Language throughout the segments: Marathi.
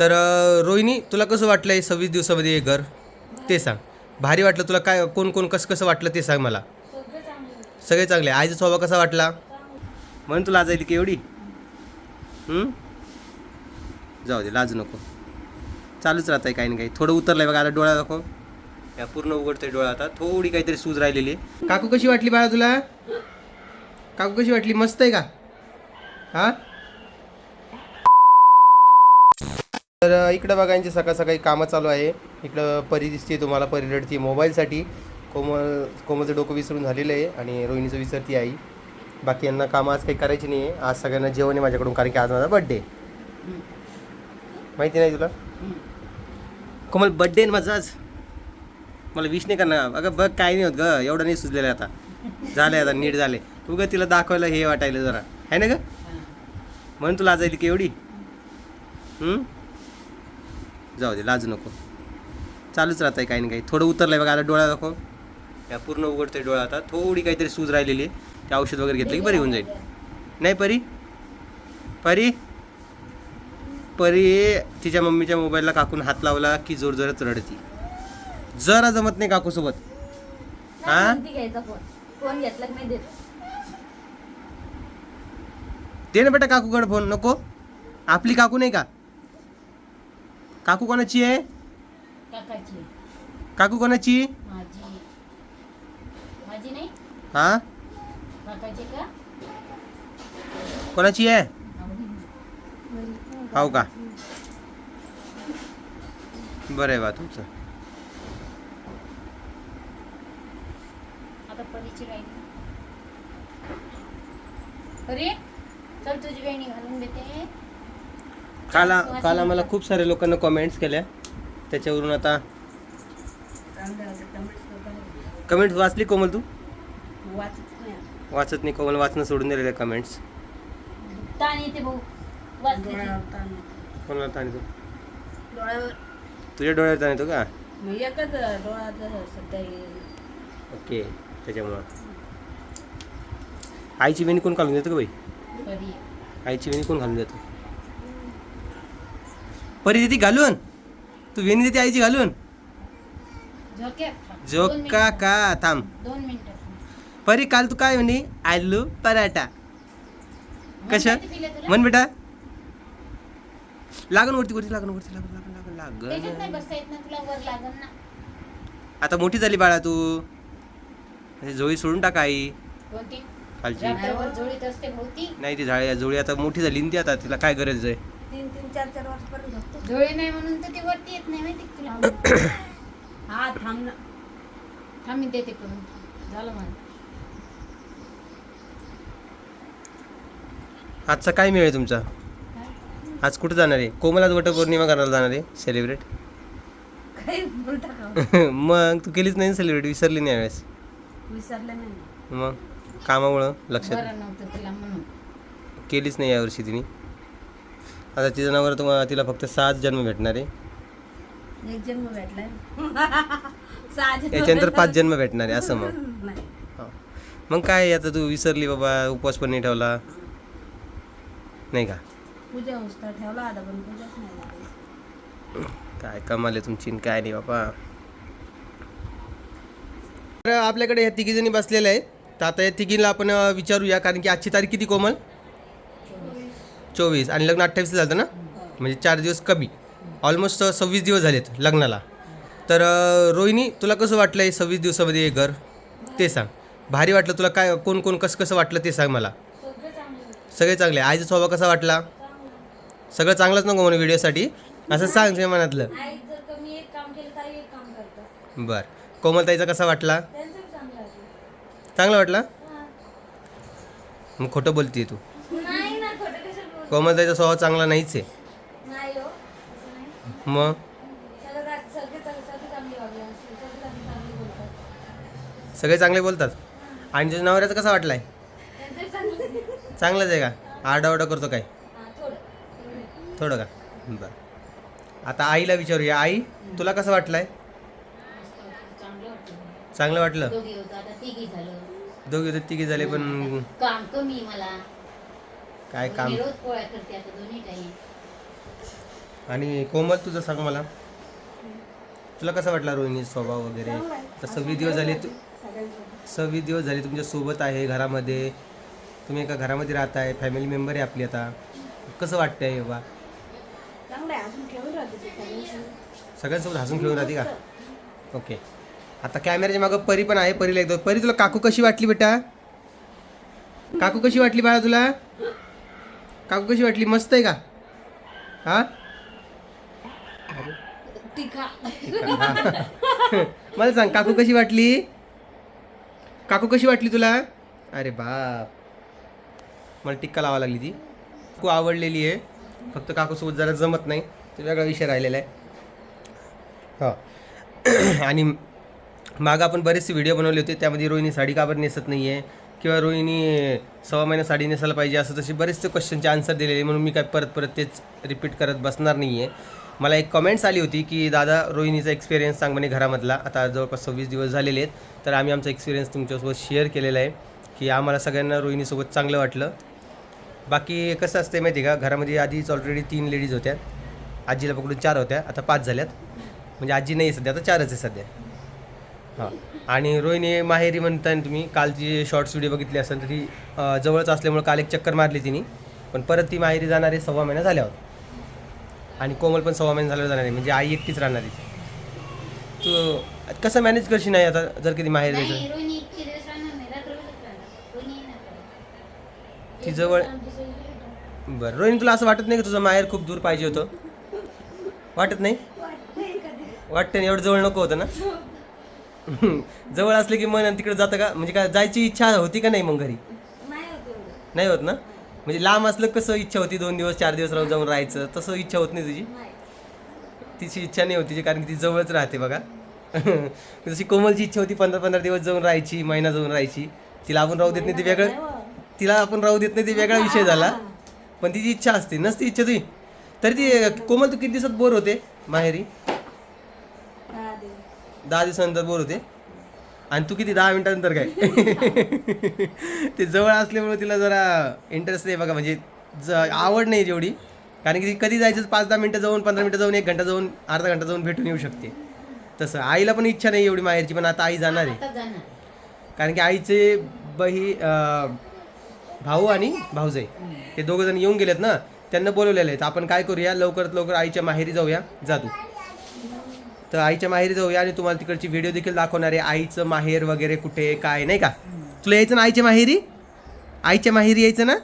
तर रोहिणी तुला कसं वाटलं आहे सव्वीस दिवसामध्ये हे घर? ते सांग. भारी वाटलं तुला काय कोण कोण कसं कसं वाटलं ते सांग मला. सगळे चांगले. आईचा स्वभाव कसा वाटला? म्हणून तुला येते की एवढी. जाऊ दे लाजू नको. चालूच राहत आहे काही ना काही. थोडं उतरलंय बघा आता डोळा दाखव. या पूर्ण उघडतोय डोळा आता. थोडी काहीतरी सूज राहिलेली आहे. काकू कशी वाटली बाळा तुला? काकू कशी वाटली? मस्त आहे का? हा? तर इकडं बघा यांची सकाळ सकाळी कामं चालू आहे. इकडं परी दिसते तुम्हाला परी रडती मोबाईलसाठी. कोमल कोमलचं डोकं विसरून झालेलं आहे आणि रोहिणीचं विसरती आई. बाकी यांना कामं आज काही करायची नाही आहे आज सगळ्यांना जेवण आहे माझ्याकडून कारण की आज माझा बड्डे माहिती नाही तुला? कोमल बड्डे आहे माझा आज. मला विश नाही करणार. अगं बघ काय नाही होत ग. एवढं नाही सुचलेलं आता. झालं आता नीट झाले तू ग तिला दाखवायला हे वाटायला जरा. आहे ना ग? म्हणून तुला लाजायली की एवढी? जाऊ दे लाजू नको. चालूच राहत आहे काही ना काही. थोडं उतरलंय बघा आता डोळा दाखव. या पूर्ण उघडतंय डोळा आता. थोडी काहीतरी सूज राहिलेली आहे. ते औषध वगैरे घेतलं की बरी होऊन जाईल. नाही परी? परी? परी तिच्या मम्मीच्या मोबाईलला काकून हात लावला की जोर जोरात रडती. जरा जमत नाही काकूसोबत. हा? दे ना बेटा काकूकडे फोन नको. आपली काकू नाही का? काकू कोणाची आहे? काकाची काकू कोणाची? माझी. माझी नाही? हा? काकाची का? कोणाची आहे? हो का? बरं आहे बा तुमचं. आता परीची राहिली. अरे चल तुझी बहिणी घालून देते. काल काल आम्हाला खूप सारे लोकांना कमेंट्स केल्या. त्याच्यावरून आता कमेंट्स वाचली कोमल तू? वाचत नाही कोमल वाचणं सोडून दिलेले कमेंट्स. कोणाला ताण डोळ्यावर. तुझ्या डोळ्यात ताण येतो का? ओके त्याच्यामुळं. आईची वेणी कोण घालून देतो का बाई? आईची वेणी कोण घालून देतो? परी देते घालून? तू वेणी देते आईची घालून? झोके का? थांब. दोन मिनिटं. परी काल तू काय म्हणे? आलू पराठा. कशा? म्हण बेटा. लागन वरती वरती लागन वरती तुला? वर लागन ना. आता मोठी झाली बाळा तू. म्हणजे झोळी सोडून टाक आई. खालची. नाही ती झाळी झोळी आता मोठी झाली ती आता. तिला काय गरज आहे? तीन तीन चार चार वर्षपर्यंत झोपतो नाही म्हणून तर ते वरती येत नाही माहिती का तुला? हा थांब ना. थांब मी देते करून. झालं आजचा काय मिळेल तुमचा? काय? आज कुठं जाणार आहे? कोमल आज वटपौर्णिमा करायला जाणार आहे सेलिब्रेट काही उलटा का? मग तू केलीच नाही सेलिब्रेट विसरली नाही यावेळेस? विसरले नाही. मग? कामामुळं लक्षात? बरं नव्हतं तिला म्हणून. केलीच नाही यावर्षी तिने. आता तिचं नावावर तुम्हाला तिला फक्त सात जन्म भेटणार आहे. एक जन्म भेटलाय. याच्यानंतर पाच. जन्म भेटणार आहे असं मग. नाही. हा. मग काय आता तू विसरली बाबा उपवास पण नाही ठेवला? नाही का? पूजा होस्ता ठेवला आता पण पूजाच नाही झाली. काय कमाल आहे तुमची आणि काय नाही बाबा. तर आपल्याकडे ह्या तिघी जणी बसलेल्या आहेत. तर आता या तिघीला आपण अं, विचारूया कारण की आजची तारीख किती कोमल? चोवीस आणि लग्न अठ्ठावीस झालं ना? म्हणजे चार दिवस कमी. ऑलमोस्ट सव्वीस दिवस झालेत लग्नाला. तर रोहिणी तुला कसं वाटलं आहे सव्वीस दिवसामध्ये हे घर? ते सांग. भारी वाटलं तुला काय कोण कोण कसं कसं वाटलं ते सांग मला. सगळे चांगले. आईचा स्वभाव कसा वाटला? सगळं चांगलंच नको म्हणून व्हिडिओसाठी. असं सांग तुझ्या मनातलं. बर. कोमलताईचा कसा वाटला? चांगला वाटला? मग खोटं बोलते तू नाही ना खोटं कशाला बोलू? कोमलताईचा स्वभाव चांगला नाहीच आहे. नाही हो मग? सगळं चांगले बोलतात. आणि तुझ्या नवऱ्याचा कसा वाटलाय? चांगलाच आहे का? आरडाओरडा करतो काय? थोडं. का? बरं. आता आईला विचारूया. आई तुला कसं वाटलंय? चांगलं वाटलं? दोघी होतं. तिघी झालं. दोघे होते तिघे झाले पण काम कमी मला. काय काम? मी रोज पोळ्या करते आता दोन्ही टाईम आणि कोमल तुझं सांग मला. तुला कसा वाटला रोहिणी स्वभाव वगैरे? तर सव्वीस दिवस झाले तू सव्वीस दिवस झाले तुमच्यासोबत आहे घरामध्ये. तुम्ही एका घरामध्ये राहताय फॅमिली मेंबर आहे आपली आता. कसं वाटतंय बाबा? चांगलं आहे अजून खेळून राहते ते सगळ्यांसोबत सगळ्यांसोबत हसून खेळून राहते का? ओके. आता कॅमेऱ्याच्या मागं परी पण आहे परीला एकदा परी तुला काकू कशी वाटली बेटा? काकू कशी वाटली बाळा तुला? काकू कशी वाटली मस्त आहे का? हा. मला सांग काकू कशी वाटली? काकू कशी वाटली तुला? अरे बाप. मला टिक्का लावा लागली ती. खूप आवडलेली आहे. फक्त काकूसोबत जरा जमत नाही. तो वेगळा विषय राहिलेला आहे. हो. आणि मागं आपण बरेचसे व्हिडिओ बनवले होते. त्यामध्ये रोहिणी साडी का बरं नेसत नाही आहे किंवा रोहिणी सव्वा महिना साडी नेसायला पाहिजे असं तसे बरेचसे क्वेश्चनचे आन्सर दिलेले म्हणून मी काय परत परत तेच रिपीट करत बसणार नाही आहे मला एक कमेंट्स आली होती की दादा रोहिणीचा एक्सपिरियन्स सांग म्हणे घरामधला. आता जवळपास सव्वीस दिवस झालेले आहेत. तर आम्ही आमचा एक्सपिरियन्स तुमच्यासोबत शेअर केलेला आहे की आम्हाला सगळ्यांना रोहिणीसोबत चांगलं वाटलं. बाकी कसं असते माहिती आहे का घरामध्ये आधीच ऑलरेडी तीन लेडीज होत्या. आजीला पकडून चार होत्या. आता पाच झाल्यात. म्हणजे आजी नाही आहे सध्या आता चारच आहे सध्या. हां. आणि रोहिणी माहेरी म्हणताना तुम्ही कालची शॉर्ट्स व्हिडिओ बघितली असेल तर जवळच असल्यामुळे काल एक चक्कर मारली तिने. पण परत ती माहेरी जाणार आहे सव्वा महिना झाल्यावर आणि कोमल पण सव्वा महिना झाल्यावर जाणार आहे. म्हणजे आई एकटीच राहणार आहे. तू कसं मॅनेज करशील नाही आता जर कधी माहेर नाही जायचं? रोहिणी इतके दिवस राहणार नाही. रात्रभरच राहणार. रोहिणी येणार परत. ती जवळ बरं रोहिणी तुला असं वाटत नाही की तुझं माहेर खूप दूर पाहिजे होतं? वाटत नाही? वाटतं ना एवढं जवळ नको होतं ना? जवळ असलं की मन तिकडे जातं का? म्हणजे काय जायची इच्छा होती का नाही मग घरी? नाही होत ना? म्हणजे लांब असलं कसं इच्छा होती दोन दिवस चार दिवस राहून जाऊन राहायचं? तसं इच्छा होत नाही तुझी? तिची इच्छा नाही होती कारण की ती जवळच राहते बघा. जशी कोमलची इच्छा होती पंधरा पंधरा दिवस जाऊन राहायची महिना जाऊन राहायची. तिला आपण राहू देत नाही ते वेगळं. हो. तिला आपण राहू देत नाही ते वेगळा विषय झाला. पण तिची इच्छा असते. नसती इच्छा तुझी. तरी ती कोमल तू किती दिवसात बोर होते? माहेरी? दहा दिवसानंतर बोर होते. आणि तू किती दहा मिनिटानंतर काय? ते जवळ असल्यामुळे तिला जरा इंटरेस्ट नाही बघा म्हणजे ज आवड नाही जेवढी. कारण की ती कधी जायचं पाच दहा मिनटं जाऊन पंधरा मिनटं जाऊन एक घंटा जाऊन अर्धा घंटा जाऊन भेटून येऊ शकते. तसं. आईला पण इच्छा नाही एवढी माहेरची पण आता आई जाणार आहे. कारण की आईचे बही भाऊ आणि भाऊजाई ते दोघं जण येऊन गेलेत ना त्यांना बोलवलेले आहेत आपण काय करूया लवकरात लवकर आईच्या माहेरी जाऊया. जा तू. तर आईच्या माहेरी जाऊया आणि तुम्हाला तिकडची व्हिडिओ देखील दाखवणार आहे. आईचं माहेर वगैरे कुठे काय नाही का? तुला यायचं ना आईच्या माहेरी? आईच्या माहेरी यायचं ना?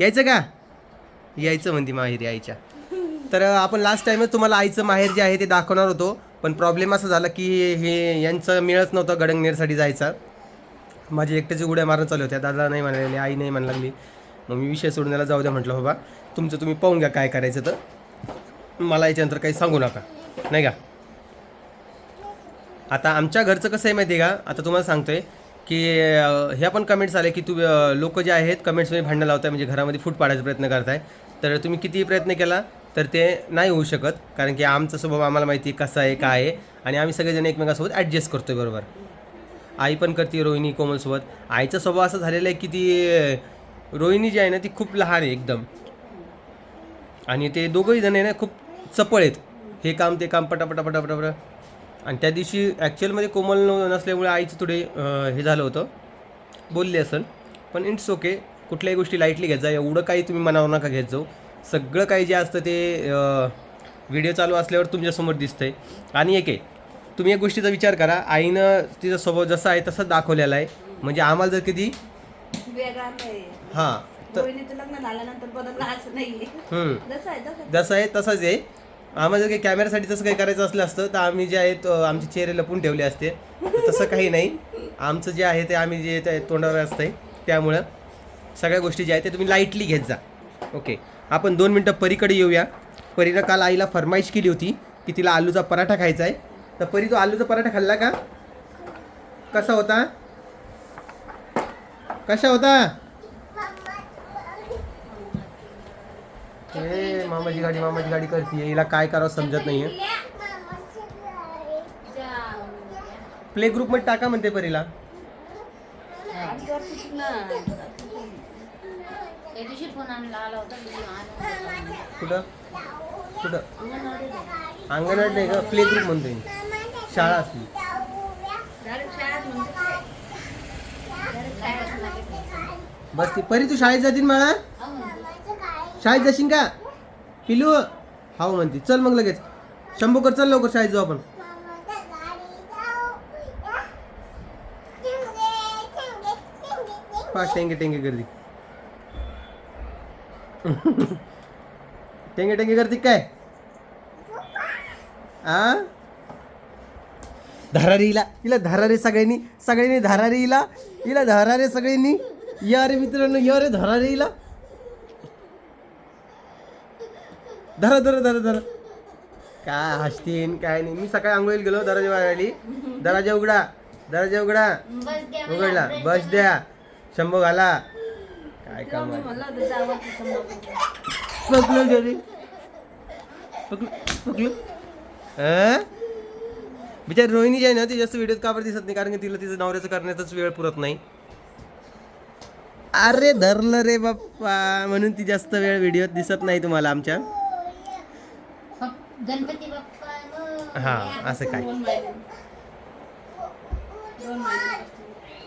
यायचं का? यायचं म्हणते माहेरी आईच्या. तर आपण लास्ट टाइमच तुम्हाला आईचं माहेर जे आहे ते दाखवणार होतो. पण प्रॉब्लेम असा झाला की हे यांचं मिळत नव्हतं गडंगनेरसाठी जायचा. माझी एकट्याची उड्या मारून चालू होत्या. दादा नाही म्हणाले आई नाही म्हणायला लागली. मग मी विषय सोडून त्याला जाऊ द्या म्हटलं बाबा तुमचं तुम्ही पाहून घ्या काय करायचं तर. मला याच्यानंतर काही सांगू नका. नाही का? आता आमच्या घरचं कसं आहे माहिती आहे का? आता तुम्हाला सांगतोय की ह्या पण कमेंट्स आले की तू लोक जे आहेत कमेंट्समध्ये भांडणं लावताय म्हणजे घरामध्ये फूट पाडायचा प्रयत्न करताय. तर तुम्ही कितीही प्रयत्न केला तर ते नाही होऊ शकत. कारण की आमचा स्वभाव आम्हाला माहिती आहे कसा आहे काय आहे. आणि आम्ही सगळेजण एकमेकांसोबत ॲडजस्ट करतोय बरोबर? आई पण करते रोहिणी कोमलसोबत. आईचा स्वभाव असा झालेला आहे की ती रोहिणी जी आहे ना ती खूप लहान आहे एकदम. आणि ते दोघंही जण आहे ना खूप चपळ आहेत. हे काम ते काम पटापटा पटापटा आणि त्या दिवशी ॲक्च्युअलमध्ये कोमल नसल्यामुळे आईचं थोडे हे झालं होतं. बोलले असेल. पण इट्स ओके कुठल्याही गोष्टी लाईटली घेत जा. एवढं काही तुम्ही मनावर नका घेत जाऊ. सगळं काही जे असतं ते व्हिडिओ चालू असल्यावर तुमच्यासमोर दिसतंय. आणि एक आहे तुम्ही एक गोष्टीचा विचार करा. आईनं तिचा स्वभाव जसा आहे तसाच दाखवलेला आहे. म्हणजे आम्हाला जर कधी हां तर आहे जसं आहे तसंच आहे. आम्हाला जर काही कॅमेऱ्यासाठी तसं काही करायचं असलं असतं तर आम्ही जे आहेत आमचे चेहरे लपून ठेवले असते. तसं काही नाही. आमचं जे आहे ते आम्ही जे ते तोंडावर असतंय त्यामुळं सगळ्या गोष्टी ज्या आहेत ते तुम्ही लाईटली घेत जा. ओके आपण दोन मिनटं परीकडे येऊया. परीनं काल आईला फरमाईश केली होती की तिला आलूचा पराठा खायचा आहे. तर परी तो आलूचा पराठा खाल्ला का? कसा होता? कशा होता? हे मामाची गाडी मामाची गाडी करते हिला काय करावं समजत नाहीये. प्ले ग्रुपमध्ये टाका म्हणते परीला. कुठं? कुठं? अंगणवाडी नाही का प्ले ग्रुप म्हणतोय शाळा असली. बस ती. परी तू शाळेत जातील मला शाळेत जाशील का? पिलू? हो हाव म्हणते. चल मग लगेच. शंभू कर चल लवकर शाळेत जाऊ आपण. पाच टेंगे टेंगे गर्दी. टेंगे टेंगे गर्दी काय? आ? धरारी हिला हिला धरारे सगळ्यांनी. सगळ्यांनी धरारे हिला हिला धरारे सगळ्यांनी. या रे मित्रांनो या रे धरारे हिला धरा धरा धरा धरा. काय हसतीन काय नाही. मी सकाळी आंघोळीला गेलो दराजा वाढली दराजा उघडा दराजा उघडा. उघडला. बस द्या. शंभू घाला. काय काम. पकलो पकलो पकलो? बिचारी रोहिणी जी आहे ना ती जास्त व्हिडिओत का बरं दिसत नाही? कारण की तिला तिचं नवऱ्याचं करण्यातच वेळ पुरत नाही. अरे धरलं रे बाप्पा. म्हणून ती जास्त वेळ व्हिडिओत दिसत नाही तुम्हाला आमच्या. गणपती बाप्पा. हा असं काय?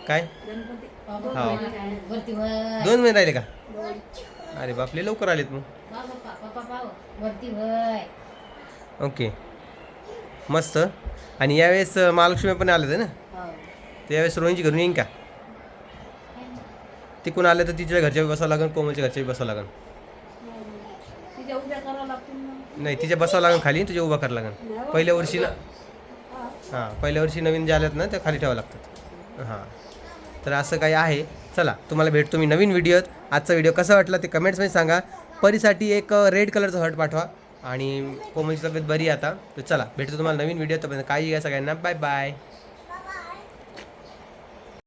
काय? गणपती. हा. दोन महिने राहिले का? अरे बापले लवकर आलेत मग. ओके. मस्त. आणि यावेळेस महालक्ष्मी पण आले होते ना? हो. त्यावेळेस रोहिणीची घरून येईन का? तिकून आले तर तिच्या घरच्या बसावं लागेल कोमलच्या घरच्या बसावं लागेल तिच्या उद्या करावं लागतील ना नाही तिच्या बसावं लागेल खाली तुझ्या उभा करावं लागेल. पहिल्या वर्षी ना हां पहिल्या वर्षी नवीन ज्या आल्यात ना त्या खाली ठेवावं लागतात. हां. तर असं काही आहे. चला तुम्हाला भेटतो मी नवीन व्हिडिओत आजचा व्हिडिओ कसा वाटला ते कमेंट्समध्ये सांगा. परीसाठी एक रेड कलरचा हर्ट पाठवा. आणि कोमलची तब्येत बरी आता. तर चला भेटतो तुम्हाला नवीन व्हिडिओ तोपर्यंत काही घ्या सगळ्यांना. Bye bye